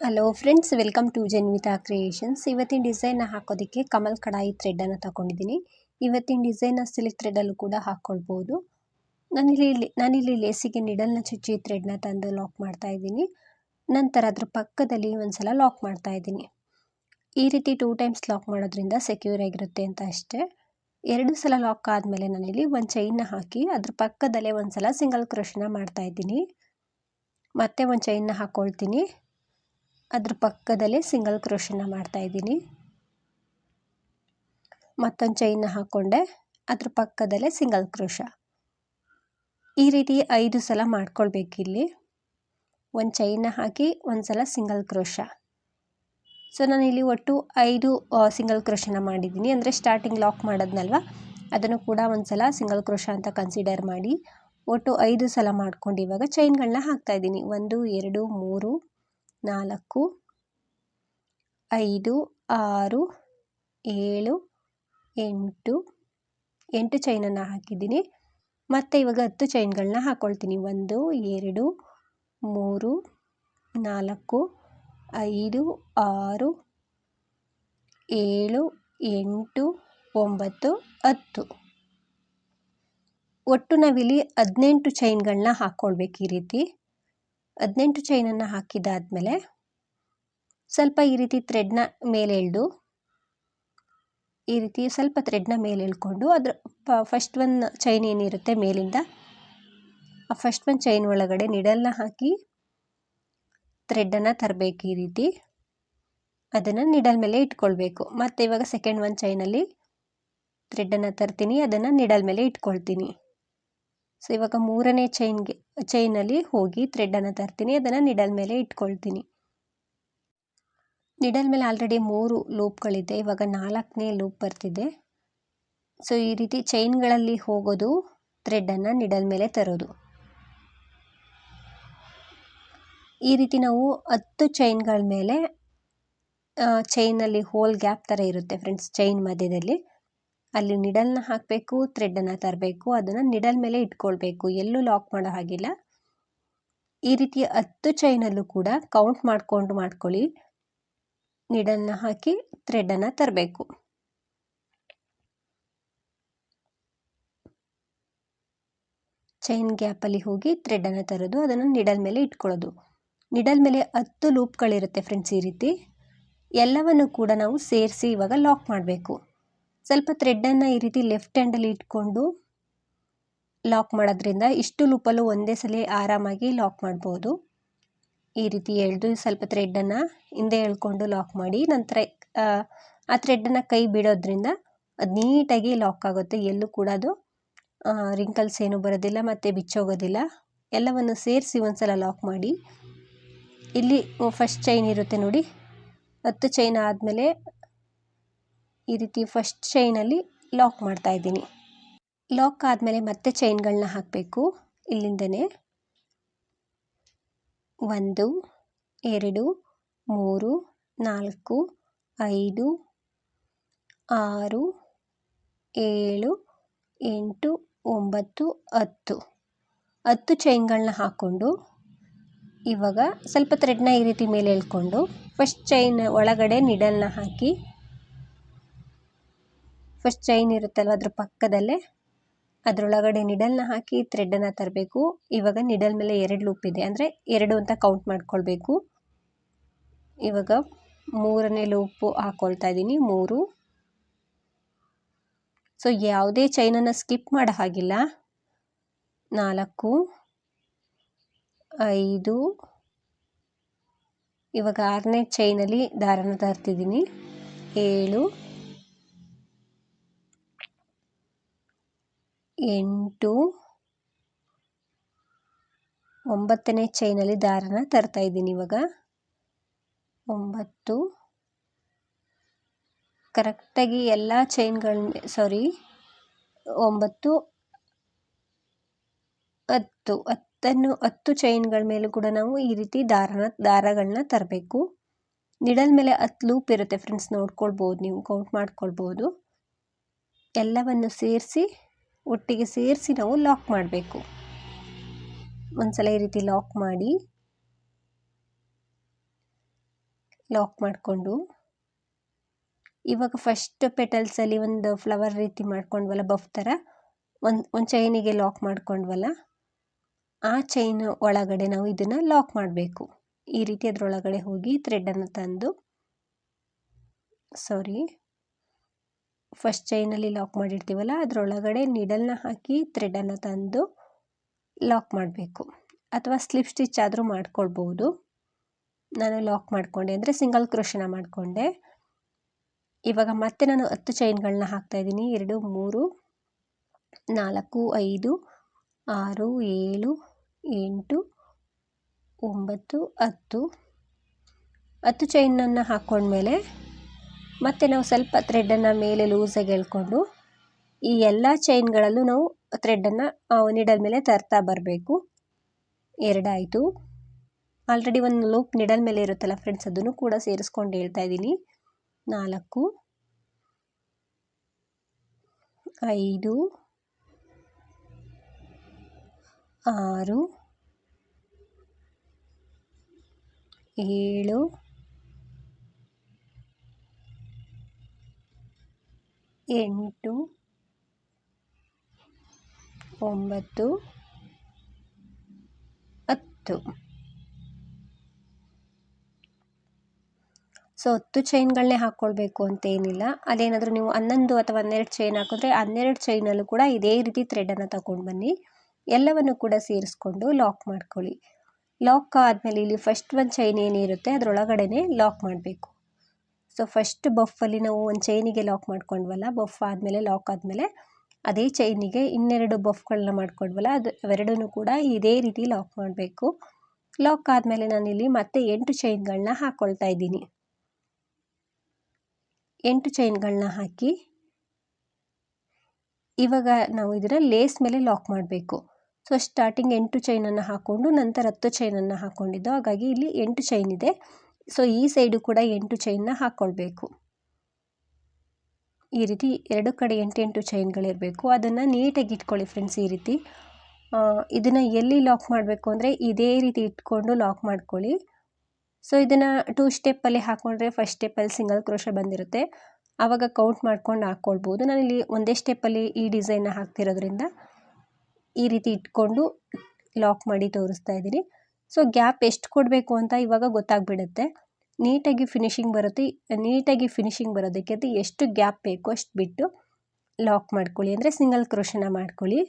Hello friends welcome to Janvita creations ಇವತ್ತಿನ ಡಿಸೈನ್ನ ಹಾಕೋದಕ್ಕೆ ಕಮಲ್ ಕಡಾಯಿ ಥ್ರೆಡ್ಡನ್ನು ತಗೊಂಡಿದ್ದೀನಿ. ಇವತ್ತಿನ ಡಿಸೈನ್ನ ಸಿಲ್ಕ್ ಥ್ರೆಡಲ್ಲೂ ಕೂಡ ಹಾಕ್ಕೊಳ್ಬೋದು ನಾನಿಲ್ಲಿ ನಾನಿಲ್ಲಿ ಲೇಸಿಗೆ ನಿಡಲ್ನ ಚುಚ್ಚಿ ಥ್ರೆಡ್ನ ತಂದು ಲಾಕ್ ಮಾಡ್ತಾ ಇದ್ದೀನಿ. ನಂತರ ಅದ್ರ ಪಕ್ಕದಲ್ಲಿ ಒಂದ್ಸಲ ಲಾಕ್ ಮಾಡ್ತಾ ಇದ್ದೀನಿ. ಈ ರೀತಿ ಟೂ ಟೈಮ್ಸ್ ಲಾಕ್ ಮಾಡೋದ್ರಿಂದ ಸೆಕ್ಯೂರ್ ಆಗಿರುತ್ತೆ ಅಂತ ಅಷ್ಟೇ. ಎರಡು ಸಲ ಲಾಕ್ ಆದಮೇಲೆ ನಾನಿಲ್ಲಿ ಒಂದು ಚೈನ್ನ ಹಾಕಿ ಅದ್ರ ಪಕ್ಕದಲ್ಲೇ ಒಂದು ಸಲ ಸಿಂಗಲ್ ಕ್ರೋಶನ ಮಾಡ್ತಾ ಇದ್ದೀನಿ. ಮತ್ತೆ ಒಂದು ಚೈನ್ನ ಹಾಕ್ಕೊಳ್ತೀನಿ ಅದ್ರ ಪಕ್ಕದಲ್ಲೇ ಸಿಂಗಲ್ ಕ್ರೋಷನ ಮಾಡ್ತಾ ಇದ್ದೀನಿ. ಮತ್ತೊಂದು ಚೈನ್ನ ಹಾಕ್ಕೊಂಡೆ ಅದ್ರ ಪಕ್ಕದಲ್ಲೇ ಸಿಂಗಲ್ ಕ್ರೋಷ ಈ ರೀತಿ ಐದು ಸಲ ಮಾಡ್ಕೊಳ್ಬೇಕಿಲ್ಲಿ. ಒಂದು ಚೈನ್ನ ಹಾಕಿ ಒಂದು ಸಲ ಸಿಂಗಲ್ ಕ್ರೋಷ ಸೊ ನಾನಿಲ್ಲಿ ಒಟ್ಟು ಐದು ಸಿಂಗಲ್ ಕ್ರೋಶನ ಮಾಡಿದ್ದೀನಿ. ಅಂದರೆ ಸ್ಟಾರ್ಟಿಂಗ್ ಲಾಕ್ ಮಾಡೋದ್ನಲ್ವ? ಅದನ್ನು ಕೂಡ ಒಂದು ಸಲ ಸಿಂಗಲ್ ಕ್ರೋಷ ಅಂತ ಕನ್ಸಿಡರ್ ಮಾಡಿ, ಒಟ್ಟು ಐದು ಸಲ ಮಾಡ್ಕೊಂಡು ಇವಾಗ ಚೈನ್ಗಳನ್ನ ಹಾಕ್ತಾಯಿದ್ದೀನಿ ಒಂದು, ಎರಡು, ಮೂರು. ನಾಲ್ಕು, ಐದು, ಆರು, ಏಳು, ಎಂಟು ಎಂಟು ಚೈನನ್ನು ಹಾಕಿದ್ದೀನಿ. ಮತ್ತು ಇವಾಗ ಹತ್ತು ಚೈನ್ಗಳನ್ನ ಹಾಕ್ಕೊಳ್ತೀನಿ ಒಂದು, ಎರಡು, ಮೂರು, ನಾಲ್ಕು, ಐದು, ಆರು, ಏಳು, ಎಂಟು, ಒಂಬತ್ತು, ಹತ್ತು. ಒಟ್ಟು ನಾವಿಲ್ಲಿ ಹದಿನೆಂಟು ಚೈನ್ಗಳನ್ನ ಹಾಕ್ಕೊಳ್ಬೇಕು ಈ ರೀತಿ. ಹದಿನೆಂಟು ಚೈನನ್ನು ಹಾಕಿದ್ದಾದಮೇಲೆ ಸ್ವಲ್ಪ ಈ ರೀತಿ ಥ್ರೆಡ್ನ ಮೇಲೆ ಎಳೆದು, ಈ ರೀತಿ ಸ್ವಲ್ಪ ಥ್ರೆಡ್ನ ಮೇಲೆ ಎಳ್ಕೊಂಡು ಅದ್ರ ಫಸ್ಟ್ ಒನ್ ಚೈನ್ ಏನಿರುತ್ತೆ ಮೇಲಿಂದ, ಆ ಫಸ್ಟ್ ಒನ್ ಚೈನ್ ಒಳಗಡೆ ನಿಡಲ್ನ ಹಾಕಿ ಥ್ರೆಡ್ಡನ್ನು ತರಬೇಕು ಈ ರೀತಿ. ಅದನ್ನು ನಿಡಲ್ ಮೇಲೆ ಇಟ್ಕೊಳ್ಬೇಕು. ಮತ್ತು ಇವಾಗ ಸೆಕೆಂಡ್ ಒನ್ ಚೈನಲ್ಲಿ ಥ್ರೆಡ್ಡನ್ನು ತರ್ತೀನಿ, ಅದನ್ನು ನಿಡಲ್ ಮೇಲೆ ಇಟ್ಕೊಳ್ತೀನಿ. ಸೊ ಇವಾಗ ಮೂರನೇ ಚೈನ್ಗೆ ಚೈನಲ್ಲಿ ಹೋಗಿ ಥ್ರೆಡ್ಡನ್ನು ತರ್ತೀನಿ. ಅದನ್ನು ನಿಡಲ್ ಮೇಲೆ ಇಟ್ಕೊಳ್ತೀನಿ. ನಿಡಲ್ ಮೇಲೆ ಆಲ್ರೆಡಿ ಮೂರು ಲೂಪ್ಗಳಿದೆ ಇವಾಗ ನಾಲ್ಕನೇ ಲೂಪ್ ಬರ್ತಿದೆ. ಸೊ ಈ ರೀತಿ ಚೈನ್ಗಳಲ್ಲಿ ಹೋಗೋದು ಥ್ರೆಡ್ಡನ್ನು ನಿಡಲ್ ಮೇಲೆ ತರೋದು. ಈ ರೀತಿ ನಾವು ಹತ್ತು ಚೈನ್ಗಳ ಮೇಲೆ ಚೈನಲ್ಲಿ ಹೋಲ್ ಗ್ಯಾಪ್ ಥರ ಇರುತ್ತೆ ಫ್ರೆಂಡ್ಸ್ ಚೈನ್ ಮಧ್ಯದಲ್ಲಿ. ಅಲ್ಲಿ ನಿಡಲ್ನ ಹಾಕಬೇಕು ಥ್ರೆಡ್ಡನ್ನು ತರಬೇಕು, ಅದನ್ನು ನಿಡಲ್ ಮೇಲೆ ಇಟ್ಕೊಳ್ಬೇಕು. ಎಲ್ಲೂ ಲಾಕ್ ಮಾಡೋ ಹಾಗಿಲ್ಲ. ಈ ರೀತಿಯ ಹತ್ತು ಚೈನಲ್ಲೂ ಕೂಡ ಕೌಂಟ್ ಮಾಡಿಕೊಂಡು ಮಾಡ್ಕೊಳ್ಳಿ. ನಿಡಲ್ನ ಹಾಕಿ ಥ್ರೆಡ್ಡನ್ನು ತರಬೇಕು. ಚೈನ್ ಗ್ಯಾಪಲ್ಲಿ ಹೋಗಿ ಥ್ರೆಡ್ಡನ್ನು ತರೋದು, ಅದನ್ನು ನಿಡಲ್ ಮೇಲೆ ಇಟ್ಕೊಳ್ಳೋದು. ನಿಡಲ್ ಮೇಲೆ ಹತ್ತು ಲೂಪ್ಗಳಿರುತ್ತೆ ಫ್ರೆಂಡ್ಸ್ ಈ ರೀತಿ. ಎಲ್ಲವನ್ನು ಕೂಡ ನಾವು ಸೇರಿಸಿ ಇವಾಗ ಲಾಕ್ ಮಾಡಬೇಕು. ಸ್ವಲ್ಪ ಥ್ರೆಡ್ಡನ್ನು ಈ ರೀತಿ ಲೆಫ್ಟ್ ಹ್ಯಾಂಡಲ್ಲಿ ಇಟ್ಕೊಂಡು ಲಾಕ್ ಮಾಡೋದ್ರಿಂದ ಇಷ್ಟು ಲೂಪಲ್ಲೂ ಒಂದೇ ಸಲ ಆರಾಮಾಗಿ ಲಾಕ್ ಮಾಡ್ಬೋದು. ಈ ರೀತಿ ಎಳೆದು ಸ್ವಲ್ಪ ಥ್ರೆಡ್ಡನ್ನು ಹಿಂದೆ ಎಳ್ಕೊಂಡು ಲಾಕ್ ಮಾಡಿ ನಂತರ, ಆ ಥ್ರೆಡ್ಡನ್ನು ಕೈ ಬಿಡೋದ್ರಿಂದ ಅದು ನೀಟಾಗಿ ಲಾಕ್ ಆಗುತ್ತೆ. ಎಲ್ಲೂ ಕೂಡ ಅದು ರಿಂಕಲ್ಸ್ ಏನೂ ಬರೋದಿಲ್ಲ ಮತ್ತು ಬಿಚ್ಚೋಗೋದಿಲ್ಲ. ಎಲ್ಲವನ್ನು ಸೇರಿಸಿ ಒಂದು ಸಲ ಲಾಕ್ ಮಾಡಿ. ಇಲ್ಲಿ ಫಸ್ಟ್ ಚೈನ್ ಇರುತ್ತೆ ನೋಡಿ. ಹತ್ತು ಚೈನ್ ಆದಮೇಲೆ ಈ ರೀತಿ ಫಸ್ಟ್ ಚೈನಲ್ಲಿ ಲಾಕ್ ಮಾಡ್ತಾ ಇದ್ದೀನಿ. ಲಾಕ್ ಆದಮೇಲೆ ಮತ್ತೆ ಚೈನ್ಗಳನ್ನ ಹಾಕಬೇಕು. ಇಲ್ಲಿಂದನೇ ಒಂದು, ಎರಡು, ಮೂರು, ನಾಲ್ಕು, ಐದು, ಆರು, ಏಳು, ಎಂಟು, ಒಂಬತ್ತು, ಹತ್ತು. ಹತ್ತು ಚೈನ್ಗಳನ್ನ ಹಾಕ್ಕೊಂಡು ಇವಾಗ ಸ್ವಲ್ಪ ಥ್ರೆಡ್ನ ಈ ರೀತಿ ಮೇಲೆ ಎಳ್ಕೊಂಡು ಫಸ್ಟ್ ಚೈನ್ ಒಳಗಡೆ ನಿಡಲ್ನ ಹಾಕಿ ಫಸ್ಟ್ ಚೈನ್ ಇರುತ್ತಲ್ವ ಅದ್ರ ಪಕ್ಕದಲ್ಲೇ? ಅದರೊಳಗಡೆ ನಿಡಲ್ನ ಹಾಕಿ ಥ್ರೆಡ್ಡನ್ನು ತರಬೇಕು. ಇವಾಗ ನಿಡಲ್ ಮೇಲೆ ಎರಡು ಲೂಪ್ ಇದೆ. ಅಂದರೆ ಎರಡು ಅಂತ ಕೌಂಟ್ ಮಾಡ್ಕೊಳ್ಬೇಕು. ಇವಾಗ ಮೂರನೇ ಲೂಪು ಹಾಕ್ಕೊಳ್ತಾ ಇದ್ದೀನಿ. ಮೂರು. ಸೊ ಯಾವುದೇ ಚೈನನ್ನು ಸ್ಕಿಪ್ ಮಾಡೋ ಹಾಗಿಲ್ಲ. ನಾಲ್ಕು. ಐದು. ಇವಾಗ ಆರನೇ ಚೈನಲ್ಲಿ ದಾರನ ತರ್ತಿದ್ದೀನಿ. ಏಳು. ಎಂಟು, ಒಂಬತ್ತನೇ ಚೈನಲ್ಲಿ ದಾರನ ತರ್ತಾ ಇದ್ದೀನಿ ಇವಾಗ. ಒಂಬತ್ತು ಕರೆಕ್ಟಾಗಿ ಎಲ್ಲ ಚೈನ್ಗಳನ್ನ ಸಾರಿ ಒಂಬತ್ತು, ಹತ್ತು, ಹತ್ತನ್ನು, ಹತ್ತು ಚೈನ್ಗಳ ಮೇಲೂ ಕೂಡ ನಾವು ಈ ರೀತಿ ದಾರನ ದಾರಗಳನ್ನ ತರಬೇಕು. ನಿಡಲ್ ಮೇಲೆ ಹತ್ತು ಲೂಪ್ ಇರುತ್ತೆ ಫ್ರೆಂಡ್ಸ್ ನೋಡ್ಕೊಳ್ಬೋದು ನೀವು ಕೌಂಟ್ ಮಾಡ್ಕೊಳ್ಬೋದು. ಎಲ್ಲವನ್ನು ಸೇರಿಸಿ ಒಟ್ಟಿಗೆ ಸೇರಿಸಿ ನಾವು ಲಾಕ್ ಮಾಡಬೇಕು. ಒಂದ್ಸಲ ಈ ರೀತಿ ಲಾಕ್ ಮಾಡಿ ಲಾಕ್ ಮಾಡಿಕೊಂಡು, ಇವಾಗ ಫಸ್ಟ್ ಪೆಟಲ್ಸಲ್ಲಿ ಒಂದು ಫ್ಲವರ್ ರೀತಿ ಮಾಡ್ಕೊಂಡ್ವಲ್ಲ ಬಫ್ ಥರ, ಒಂದು ಒಂದು ಚೈನಿಗೆ ಲಾಕ್ ಮಾಡ್ಕೊಂಡ್ವಲ್ಲ, ಆ ಚೈನ್ ಒಳಗಡೆ ನಾವು ಇದನ್ನು ಲಾಕ್ ಮಾಡಬೇಕು. ಈ ರೀತಿ ಅದರೊಳಗಡೆ ಹೋಗಿ ಥ್ರೆಡನ್ನು ತಂದು ಸಾರಿ ಫಸ್ಟ್ ಚೈನಲ್ಲಿ ಲಾಕ್ ಮಾಡಿರ್ತೀವಲ್ಲ, ಅದರೊಳಗಡೆ ನೀಡಲ್ನ ಹಾಕಿ ಥ್ರೆಡನ್ನು ತಂದು ಲಾಕ್ ಮಾಡಬೇಕು. ಅಥವಾ ಸ್ಲಿಪ್ ಸ್ಟಿಚ್ ಆದರೂ ಮಾಡ್ಕೊಳ್ಬೋದು. ನಾನು ಲಾಕ್ ಮಾಡಿಕೊಂಡೆ ಅಂದರೆ ಸಿಂಗಲ್ ಕ್ರೋಶನ ಮಾಡಿಕೊಂಡೆ. ಇವಾಗ ಮತ್ತೆ ನಾನು ಹತ್ತು ಚೈನ್ಗಳನ್ನ ಹಾಕ್ತಾಯಿದ್ದೀನಿ ಎರಡು, ಮೂರು, ನಾಲ್ಕು, ಐದು, ಆರು, ಏಳು, ಎಂಟು, ಒಂಬತ್ತು, ಹತ್ತು. ಹತ್ತು ಚೈನನ್ನು ಹಾಕ್ಕೊಂಡ್ಮೇಲೆ ಮತ್ತೆ ನಾವು ಸ್ವಲ್ಪ ಥ್ರೆಡ್ಡನ್ನು ಮೇಲೆ ಲೂಸಾಗಿ ಎಳ್ಕೊಂಡು ಈ ಎಲ್ಲ ಚೈನ್ಗಳಲ್ಲೂ ನಾವು ಥ್ರೆಡ್ಡನ್ನು ನಿಡಲ್ ಮೇಲೆ ತರ್ತಾ ಬರಬೇಕು. ಎರಡಾಯಿತು. ಆಲ್ರೆಡಿ ಒಂದು ಲೂಪ್ ನಿಡಲ್ ಮೇಲೆ ಇರುತ್ತಲ್ಲ ಫ್ರೆಂಡ್ಸ್ ಅದನ್ನು ಕೂಡ ಸೇರಿಸ್ಕೊಂಡು ಹೇಳ್ತಾ ಇದ್ದೀನಿ. ನಾಲ್ಕು. ಐದು. ಆರು. ಏಳು. ಎಂಟು, ಒಂಬತ್ತು, ಹತ್ತು. ಸೊ ಹತ್ತು ಚೈನ್ಗಳನ್ನೇ ಹಾಕ್ಕೊಳ್ಬೇಕು ಅಂತ ಏನಿಲ್ಲ ಅದೇನಾದರೂ ನೀವು ಹನ್ನೊಂದು ಅಥವಾ ಹನ್ನೆರಡು ಚೈನ್ ಹಾಕಿದ್ರೆ ಹನ್ನೆರಡು ಚೈನಲ್ಲೂ ಕೂಡ ಇದೇ ರೀತಿ ಥ್ರೆಡನ್ನು ತಗೊಂಡು ಬನ್ನಿ. ಎಲ್ಲವನ್ನು ಕೂಡ ಸೇರಿಸ್ಕೊಂಡು ಲಾಕ್ ಮಾಡ್ಕೊಳ್ಳಿ. ಲಾಕ್ ಆದಮೇಲೆ ಇಲ್ಲಿ ಫಸ್ಟ್ ಒಂದು ಚೈನ್ ಏನಿರುತ್ತೆ ಅದರೊಳಗಡೆ ಲಾಕ್ ಮಾಡಬೇಕು. ಸೊ ಫಸ್ಟ್ ಬಫಲ್ಲಿ ನಾವು ಒಂದು ಚೈನಿಗೆ ಲಾಕ್ ಮಾಡ್ಕೊಂಡ್ವಲ್ಲ ಬಫ್ ಆದಮೇಲೆ ಲಾಕ್ ಆದಮೇಲೆ ಅದೇ ಚೈನಿಗೆ ಇನ್ನೆರಡು ಬಫ್ಗಳನ್ನ ಮಾಡ್ಕೊಂಡ್ವಲ್ಲ, ಅದು ಅವೆರಡೂ ಕೂಡ ಇದೇ ರೀತಿ ಲಾಕ್ ಮಾಡಬೇಕು. ಲಾಕ್ ಆದಮೇಲೆ ನಾನಿಲ್ಲಿ ಮತ್ತೆ ಎಂಟು ಚೈನ್ಗಳನ್ನ ಹಾಕ್ಕೊಳ್ತಾ ಇದ್ದೀನಿ. ಎಂಟು ಚೈನ್ಗಳನ್ನ ಹಾಕಿ ಇವಾಗ ನಾವು ಇದರ ಲೇಸ್ ಮೇಲೆ ಲಾಕ್ ಮಾಡಬೇಕು. ಸೊ ಸ್ಟಾರ್ಟಿಂಗ್ ಎಂಟು ಚೈನನ್ನು ಹಾಕ್ಕೊಂಡು ನಂತರ ಹತ್ತು ಚೈನನ್ನು ಹಾಕ್ಕೊಂಡಿದ್ದು ಹಾಗಾಗಿ ಇಲ್ಲಿ ಎಂಟು ಚೈನ್ ಇದೆ. ಸೊ ಈ ಸೈಡು ಕೂಡ ಎಂಟು ಚೈನ್ನ ಹಾಕ್ಕೊಳ್ಬೇಕು ಈ ರೀತಿ ಎರಡು ಕಡೆ ಎಂಟೆಂಟು ಎಂಟು ಚೈನ್ಗಳಿರಬೇಕು ಅದನ್ನು ನೀಟಾಗಿ ಇಟ್ಕೊಳ್ಳಿ ಫ್ರೆಂಡ್ಸ್ ಈ ರೀತಿ. ಇದನ್ನು ಎಲ್ಲಿ ಲಾಕ್ ಮಾಡಬೇಕು ಅಂದರೆ ಇದೇ ರೀತಿ ಇಟ್ಕೊಂಡು ಲಾಕ್ ಮಾಡ್ಕೊಳ್ಳಿ. ಸೊ ಇದನ್ನು ಟೂ ಸ್ಟೆಪ್ಪಲ್ಲಿ ಹಾಕ್ಕೊಂಡ್ರೆ ಫಸ್ಟ್ ಸ್ಟೆಪ್ಪಲ್ಲಿ ಸಿಂಗಲ್ ಕ್ರೋಶ ಬಂದಿರುತ್ತೆ. ಆವಾಗ ಕೌಂಟ್ ಮಾಡ್ಕೊಂಡು ಹಾಕ್ಕೊಳ್ಬೋದು ನಾನಿಲ್ಲಿ ಒಂದೇ ಸ್ಟೆಪ್ಪಲ್ಲಿ ಈ ಡಿಸೈನ್ನ ಹಾಕ್ತಿರೋದ್ರಿಂದ ಈ ರೀತಿ ಇಟ್ಕೊಂಡು ಲಾಕ್ ಮಾಡಿ ತೋರಿಸ್ತಾ ಇದ್ದೀನಿ. ಸೊ ಗ್ಯಾಪ್ ಎಷ್ಟು ಕೊಡಬೇಕು ಅಂತ ಇವಾಗ ಗೊತ್ತಾಗ್ಬಿಡುತ್ತೆ. ನೀಟಾಗಿ ಫಿನಿಶಿಂಗ್ ಬರುತ್ತೆ, ನೀಟಾಗಿ ಫಿನಿಶಿಂಗ್ ಬರೋದಕ್ಕೆ ಅದು ಎಷ್ಟು ಗ್ಯಾಪ್ ಬೇಕು ಅಷ್ಟು ಬಿಟ್ಟು ಲಾಕ್ ಮಾಡ್ಕೊಳ್ಳಿ. ಅಂದರೆ ಸಿಂಗಲ್ ಕ್ರೋಶನ ಮಾಡ್ಕೊಳ್ಳಿ.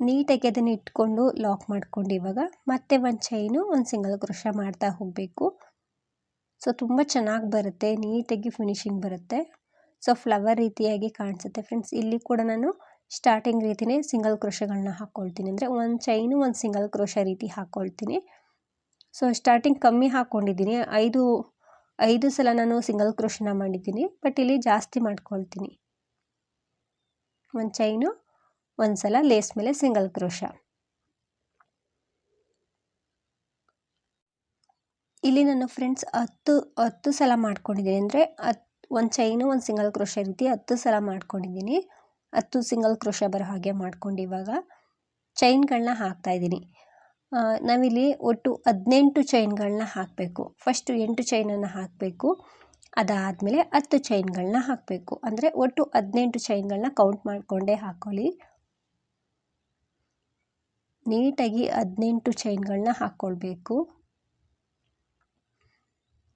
ನೀಟಾಗಿ ಅದನ್ನು ಇಟ್ಕೊಂಡು ಲಾಕ್ ಮಾಡ್ಕೊಂಡು ಇವಾಗ ಮತ್ತೆ ಒಂದು ಚೈನು ಒಂದು ಸಿಂಗಲ್ ಕ್ರೋಶ ಮಾಡ್ತಾ ಹೋಗಬೇಕು. ಸೊ ತುಂಬ ಚೆನ್ನಾಗಿ ಬರುತ್ತೆ, ನೀಟಾಗಿ ಫಿನಿಶಿಂಗ್ ಬರುತ್ತೆ. ಸೊ ಫ್ಲವರ್ ರೀತಿಯಾಗಿ ಕಾಣಿಸುತ್ತೆ ಫ್ರೆಂಡ್ಸ್ ಇಲ್ಲಿ ಕೂಡ ನಾನು ಸ್ಟಾರ್ಟಿಂಗ್ ರೀತಿಯೇ ಸಿಂಗಲ್ ಕ್ರೋಶಗಳನ್ನ ಹಾಕ್ಕೊಳ್ತೀನಿ ಅಂದರೆ ಒಂದು ಚೈನು ಒಂದು ಸಿಂಗಲ್ ಕ್ರೋಶ ರೀತಿ ಹಾಕ್ಕೊಳ್ತೀನಿ ಸೊ ಸ್ಟಾರ್ಟಿಂಗ್ ಕಮ್ಮಿ ಹಾಕ್ಕೊಂಡಿದ್ದೀನಿ ಐದು ಐದು ಸಲ ನಾನು ಸಿಂಗಲ್ ಕ್ರೋಶನ ಮಾಡಿದ್ದೀನಿ. ಬಟ್ ಇಲ್ಲಿ ಜಾಸ್ತಿ ಮಾಡ್ಕೊಳ್ತೀನಿ. ಒಂದು ಚೈನು ಒಂದು ಸಲ ಲೇಸ್ ಮೇಲೆ ಸಿಂಗಲ್ ಕ್ರೋಶ ಇಲ್ಲಿ ನಾನು ಫ್ರೆಂಡ್ಸ್ ಹತ್ತು ಹತ್ತು ಸಲ ಮಾಡ್ಕೊಂಡಿದ್ದೀನಿ. ಅಂದರೆ ಹತ್ತು ಒಂದು ಚೈನು ಒಂದು ಸಿಂಗಲ್ ಕ್ರೋಶ ರೀತಿ ಹತ್ತು ಸಲ ಮಾಡ್ಕೊಂಡಿದ್ದೀನಿ. ಹತ್ತು ಸಿಂಗಲ್ ಕ್ರೋಶ ಬರೋ ಹಾಗೆ ಮಾಡ್ಕೊಂಡು ಇವಾಗ ಚೈನ್ಗಳನ್ನ ಹಾಕ್ತಾಯಿದ್ದೀನಿ ನಾವಿಲ್ಲಿ ಒಟ್ಟು ಹದಿನೆಂಟು ಚೈನ್ಗಳನ್ನ ಹಾಕಬೇಕು. ಫಸ್ಟು ಎಂಟು ಚೈನನ್ನು ಹಾಕಬೇಕು. ಅದಾದಮೇಲೆ ಹತ್ತು ಚೈನ್ಗಳನ್ನ ಹಾಕಬೇಕು. ಅಂದರೆ ಒಟ್ಟು ಹದಿನೆಂಟು ಚೈನ್ಗಳನ್ನ ಕೌಂಟ್ ಮಾಡಿಕೊಂಡೇ ಹಾಕ್ಕೊಳ್ಳಿ ನೀಟಾಗಿ ಹದಿನೆಂಟು ಚೈನ್ಗಳನ್ನ ಹಾಕ್ಕೊಳ್ಬೇಕು.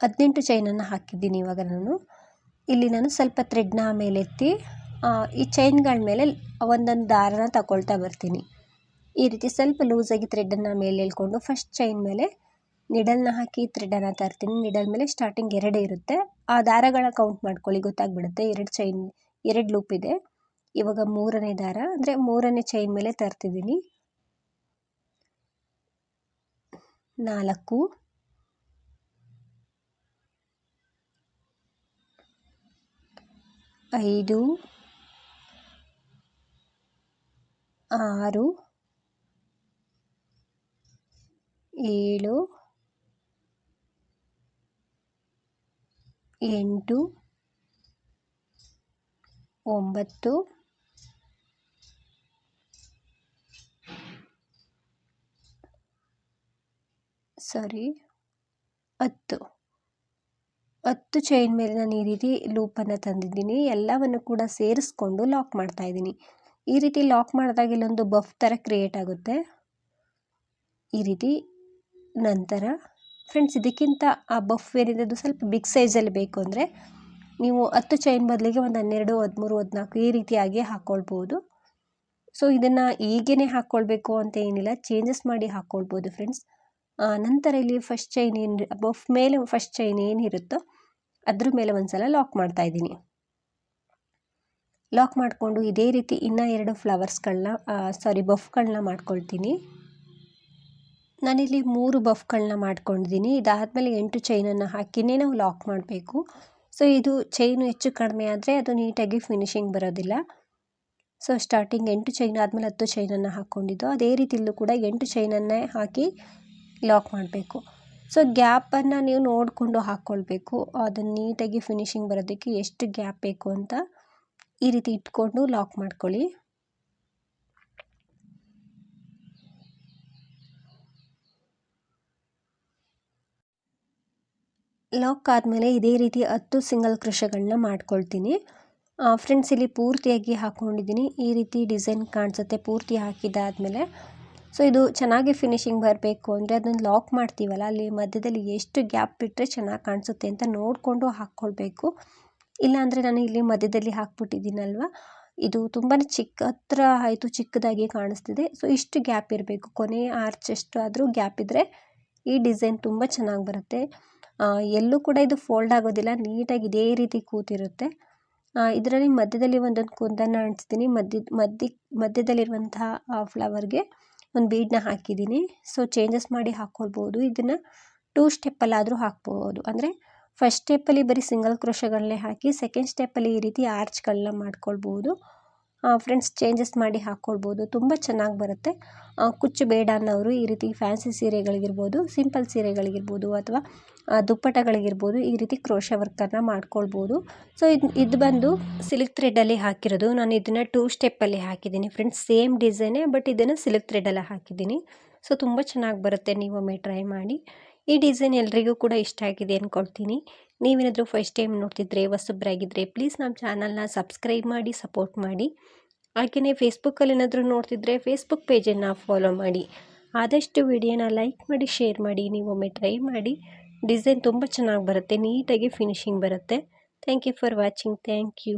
ಹದಿನೆಂಟು ಚೈನನ್ನು ಹಾಕಿದ್ದೀನಿ ಇವಾಗ ನಾನು. ಇಲ್ಲಿ ನಾನು ಸ್ವಲ್ಪ ಥ್ರೆಡ್ನ ಮೇಲೆತ್ತಿ ಈ ಚೈನ್ಗಳ ಮೇಲೆ ಒಂದೊಂದು ದಾರನ ತಗೊಳ್ತಾ ಬರ್ತೀನಿ. ಈ ರೀತಿ ಸ್ವಲ್ಪ ಲೂಸಾಗಿ ಥ್ರೆಡನ್ನು ಮೇಲೆ ಎಳ್ಕೊಂಡು ಫಸ್ಟ್ ಚೈನ್ ಮೇಲೆ ನಿಡಲ್ನ ಹಾಕಿ ಥ್ರೆಡನ್ನು ತರ್ತೀನಿ. ನಿಡಲ್ ಮೇಲೆ ಸ್ಟಾರ್ಟಿಂಗ್ ಎರಡೇ ಇರುತ್ತೆ. ಆ ದಾರಗಳ ಕೌಂಟ್ ಮಾಡ್ಕೊಳ್ಳಿ, ಗೊತ್ತಾಗ್ಬಿಡುತ್ತೆ. ಎರಡು ಚೈನ್ ಎರಡು ಲೂಪ್ ಇದೆ. ಇವಾಗ ಮೂರನೇ ದಾರ, ಅಂದರೆ ಮೂರನೇ ಚೈನ್ ಮೇಲೆ ತರ್ತಿದ್ದೀನಿ. ನಾಲ್ಕು. ಐದು. ಆರು, ಏಳು, ಎಂಟು, ಒಂಬತ್ತು, ಸಾರಿ, ಹತ್ತು. ಹತ್ತು ಚೈನ್ ಮೇಲೆ ನಾನು ಈ ರೀತಿ ಲೂಪನ್ನು ತಂದಿದ್ದೀನಿ. ಎಲ್ಲವನ್ನು ಕೂಡ ಸೇರಿಸ್ಕೊಂಡು ಲಾಕ್ ಮಾಡ್ತಾ ಇದ್ದೀನಿ. ಈ ರೀತಿ ಲಾಕ್ ಮಾಡಿದಾಗ ಇಲ್ಲೊಂದು ಬಫ್ ಥರ ಕ್ರಿಯೇಟ್ ಆಗುತ್ತೆ. ಈ ರೀತಿ ನಂತರ ಫ್ರೆಂಡ್ಸ್ ಇದಕ್ಕಿಂತ ಆ ಬಫ್ ಏನಿದೆ ಅದು ಸ್ವಲ್ಪ ಬಿಗ್ ಸೈಜಲ್ಲಿ ಬೇಕು ಅಂದರೆ ನೀವು ಹತ್ತು ಚೈನ್ ಬದಲಿಗೆ ಒಂದು ಹನ್ನೆರಡು, ಹದಿಮೂರು, ಹದಿನಾಲ್ಕು ಈ ರೀತಿಯಾಗಿ ಹಾಕ್ಕೊಳ್ಬೋದು ಸೊ ಇದನ್ನು ಈಗೇ ಹಾಕ್ಕೊಳ್ಬೇಕು ಅಂತ ಏನಿಲ್ಲ ಚೇಂಜಸ್ ಮಾಡಿ ಹಾಕ್ಕೊಳ್ಬೋದು ಫ್ರೆಂಡ್ಸ್ ನಂತರ ಇಲ್ಲಿ ಫಸ್ಟ್ ಚೈನ್ ಏನು ಬಫ್ ಮೇಲೆ ಫಸ್ಟ್ ಚೈನ್ ಏನಿರುತ್ತೋ ಅದ್ರ ಮೇಲೆ ಒಂದು ಸಲ ಲಾಕ್ ಮಾಡ್ತಾ ಇದ್ದೀನಿ. ಲಾಕ್ ಮಾಡಿಕೊಂಡು ಇದೇ ರೀತಿ ಇನ್ನೂ ಎರಡು ಫ್ಲವರ್ಸ್ಗಳನ್ನ ಸಾರಿ ಬಫ್ಗಳನ್ನ ಮಾಡ್ಕೊಳ್ತೀನಿ. ನಾನಿಲ್ಲಿ ಮೂರು ಬಫ್ಗಳನ್ನ ಮಾಡ್ಕೊಂಡಿದ್ದೀನಿ. ಇದಾದಮೇಲೆ ಎಂಟು ಚೈನನ್ನು ಹಾಕಿನೇ ನಾವು ಲಾಕ್ ಮಾಡಬೇಕು. ಸೊ, ಇದು ಚೈನು ಹೆಚ್ಚು ಕಡಿಮೆ ಆದರೆ ಅದು ನೀಟಾಗಿ ಫಿನಿಶಿಂಗ್ ಬರೋದಿಲ್ಲ. ಸೊ, ಸ್ಟಾರ್ಟಿಂಗ್ ಎಂಟು ಚೈನ್ ಆದಮೇಲೆ ಹತ್ತು ಚೈನನ್ನು ಹಾಕ್ಕೊಂಡಿದ್ದು. ಅದೇ ರೀತಿಯಲ್ಲೂ ಕೂಡ ಎಂಟು ಚೈನನ್ನೇ ಹಾಕಿ ಲಾಕ್ ಮಾಡಬೇಕು. ಸೊ, ಗ್ಯಾಪನ್ನು ನೀವು ನೋಡಿಕೊಂಡು ಹಾಕ್ಕೊಳ್ಬೇಕು. ಅದನ್ನು ನೀಟಾಗಿ ಫಿನಿಶಿಂಗ್ ಬರೋದಕ್ಕೆ ಎಷ್ಟು ಗ್ಯಾಪ್ ಬೇಕು ಅಂತ. ಈ ರೀತಿ ಇಟ್ಕೊಂಡು ಲಾಕ್ ಮಾಡ್ಕೊಳ್ಳಿ. ಲಾಕ್ ಆದಮೇಲೆ ಇದೇ ರೀತಿ ಹತ್ತು ಸಿಂಗಲ್ ಕೃಷಗಳನ್ನ ಮಾಡ್ಕೊಳ್ತೀನಿ. ಫ್ರೆಂಡ್ಸ್ ಇಲ್ಲಿ ಪೂರ್ತಿಯಾಗಿ ಹಾಕ್ಕೊಂಡಿದ್ದೀನಿ. ಈ ರೀತಿ ಡಿಸೈನ್ ಕಾಣಿಸುತ್ತೆ, ಪೂರ್ತಿ ಹಾಕಿದ್ದಾದಮೇಲೆ. ಸೊ ಇದು ಚೆನ್ನಾಗಿ ಫಿನಿಶಿಂಗ್ ಬರಬೇಕು ಅಂದರೆ ಅದನ್ನು ಲಾಕ್ ಮಾಡ್ತೀವಲ್ಲ, ಅಲ್ಲಿ ಮಧ್ಯದಲ್ಲಿ ಎಷ್ಟು ಗ್ಯಾಪ್ ಬಿಟ್ಟರೆ ಚೆನ್ನಾಗಿ ಕಾಣಿಸುತ್ತೆ ಅಂತ ನೋಡಿಕೊಂಡು ಹಾಕ್ಕೊಳ್ಬೇಕು. ಇಲ್ಲಾಂದರೆ ನಾನು ಇಲ್ಲಿ ಮಧ್ಯದಲ್ಲಿ ಹಾಕ್ಬಿಟ್ಟಿದ್ದೀನಲ್ವ? ಇದು ತುಂಬಾ ಚಿಕ್ಕ, ಹತ್ರ ಆಯಿತು ಚಿಕ್ಕದಾಗಿ ಕಾಣಿಸ್ತಿದೆ. ಸೊ ಇಷ್ಟು ಗ್ಯಾಪ್ ಇರಬೇಕು. ಕೊನೆ ಆರ್ಚ್ ಎಷ್ಟು ಆದರೂ ಗ್ಯಾಪ್ ಇದ್ದರೆ ಈ ಡಿಸೈನ್ ತುಂಬ ಚೆನ್ನಾಗಿ ಬರುತ್ತೆ. ಎಲ್ಲೂ ಕೂಡ ಇದು ಫೋಲ್ಡ್ ಆಗೋದಿಲ್ಲ. ನೀಟಾಗಿ ಇದೇ ರೀತಿ ಕೂತಿರುತ್ತೆ. ಇದರಲ್ಲಿ ಮಧ್ಯದಲ್ಲಿ ಒಂದೊಂದು ಕುಂದನ್ನು ಅಂಟಿಸ್ತೀನಿ ಮಧ್ಯ ಮಧ್ಯ ಮಧ್ಯದಲ್ಲಿರುವಂತಹ ಫ್ಲವರ್ಗೆ ಒಂದು ಬೀಡನ್ನ ಹಾಕಿದ್ದೀನಿ. ಸೊ ಚೇಂಜಸ್ ಮಾಡಿ ಹಾಕ್ಕೊಳ್ಬೋದು ಇದನ್ನು ಟೂ ಸ್ಟೆಪ್ಪಲ್ಲಾದರೂ ಹಾಕ್ಬೋದು. ಅಂದರೆ ಫಸ್ಟ್ ಸ್ಟೆಪ್ಪಲ್ಲಿ ಬರೀ ಸಿಂಗಲ್ ಕ್ರೋಶಗಳನ್ನೇ ಹಾಕಿ ಸೆಕೆಂಡ್ ಸ್ಟೆಪ್ಪಲ್ಲಿ ಈ ರೀತಿ ಆರ್ಚ್ಗಳನ್ನ ಮಾಡ್ಕೊಳ್ಬೋದು ಫ್ರೆಂಡ್ಸ್ ಚೇಂಜಸ್ ಮಾಡಿ ಹಾಕ್ಕೊಳ್ಬೋದು ತುಂಬ ಚೆನ್ನಾಗಿ ಬರುತ್ತೆ. ಕುಚ್ಚು ಬೇಡ ಅನ್ನೋರು ಈ ರೀತಿ ಫ್ಯಾನ್ಸಿ ಸೀರೆಗಳಿಗಿರ್ಬೋದು ಸಿಂಪಲ್ ಸೀರೆಗಳಿಗಿರ್ಬೋದು ಅಥವಾ ದುಪ್ಪಟಗಳಿಗಿರ್ಬೋದು ಈ ರೀತಿ ಕ್ರೋಶ ವರ್ಕನ್ನು ಮಾಡ್ಕೊಳ್ಬೋದು ಸೊ ಇದು ಇದು ಬಂದು ಸಿಲ್ಕ್ ಥ್ರೆಡಲ್ಲಿ ಹಾಕಿರೋದು. ನಾನು ಇದನ್ನು ಟೂ ಸ್ಟೆಪ್ಪಲ್ಲಿ ಹಾಕಿದ್ದೀನಿ. ಫ್ರೆಂಡ್ಸ್ ಸೇಮ್ ಡಿಸೈನೇ ಬಟ್ ಇದನ್ನು ಸಿಲ್ಕ್ ಥ್ರೆಡ್ಡಲ್ಲಿ ಹಾಕಿದ್ದೀನಿ. ಸೊ ತುಂಬ ಚೆನ್ನಾಗಿ ಬರುತ್ತೆ. ನೀವೊಮ್ಮೆ ಟ್ರೈ ಮಾಡಿ. ಈ ಡಿಸೈನ್ ಎಲ್ರಿಗೂ ಕೂಡ ಇಷ್ಟ ಆಗಿದೆ ಅಂದ್ಕೊಳ್ತೀನಿ ನೀವೇನಾದರೂ ಫಸ್ಟ್ ಟೈಮ್ ನೋಡ್ತಿದ್ರೆ ಹೊಸಬ್ರಾಗಿದ್ದರೆ ಪ್ಲೀಸ್ ನಮ್ಮ ಚಾನಲ್ನ ಸಬ್ಸ್ಕ್ರೈಬ್ ಮಾಡಿ ಸಪೋರ್ಟ್ ಮಾಡಿ. ಹಾಗೆಯೇ ಫೇಸ್ಬುಕ್ಕಲ್ಲಿ ಏನಾದರೂ ನೋಡ್ತಿದ್ರೆ ಫೇಸ್ಬುಕ್ ಪೇಜನ್ನು ಫಾಲೋ ಮಾಡಿ. ಆದಷ್ಟು ವಿಡಿಯೋನ ಲೈಕ್ ಮಾಡಿ ಶೇರ್ ಮಾಡಿ ನೀವೊಮ್ಮೆ ಟ್ರೈ ಮಾಡಿ. ಡಿಸೈನ್ ತುಂಬ ಚೆನ್ನಾಗಿ ಬರುತ್ತೆ ನೀಟಾಗಿ ಫಿನಿಶಿಂಗ್ ಬರುತ್ತೆ. Thank you for watching thank you